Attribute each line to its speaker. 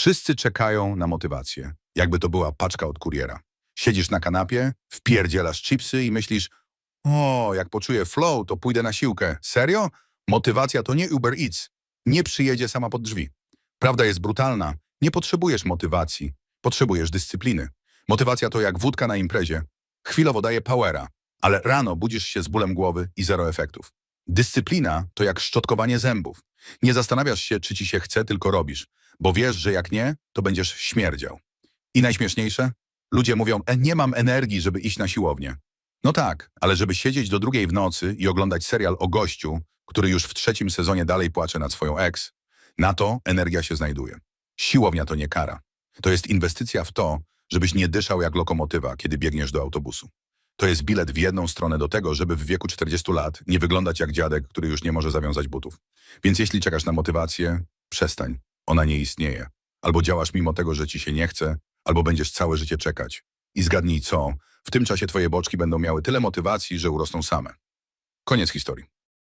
Speaker 1: Wszyscy czekają na motywację, jakby to była paczka od kuriera. Siedzisz na kanapie, wpierdzielasz chipsy i myślisz, o, jak poczuję flow, to pójdę na siłkę. Serio? Motywacja to nie Uber Eats. Nie przyjedzie sama pod drzwi. Prawda jest brutalna. Nie potrzebujesz motywacji. Potrzebujesz dyscypliny. Motywacja to jak wódka na imprezie. Chwilowo daje powera, ale rano budzisz się z bólem głowy i zero efektów. Dyscyplina to jak szczotkowanie zębów. Nie zastanawiasz się, czy ci się chce, tylko robisz, bo wiesz, że jak nie, to będziesz śmierdział. I najśmieszniejsze? Ludzie mówią, e, nie mam energii, żeby iść na siłownię. No tak, ale żeby siedzieć do drugiej w nocy i oglądać serial o gościu, który już w trzecim sezonie dalej płacze nad swoją ex, na to energia się znajduje. Siłownia to nie kara. To jest inwestycja w to, żebyś nie dyszał jak lokomotywa, kiedy biegniesz do autobusu. To jest bilet w jedną stronę do tego, żeby w wieku 40 lat nie wyglądać jak dziadek, który już nie może zawiązać butów. Więc jeśli czekasz na motywację, przestań. Ona nie istnieje. Albo działasz mimo tego, że ci się nie chce, albo będziesz całe życie czekać. I zgadnij co, w tym czasie twoje boczki będą miały tyle motywacji, że urosną same. Koniec historii.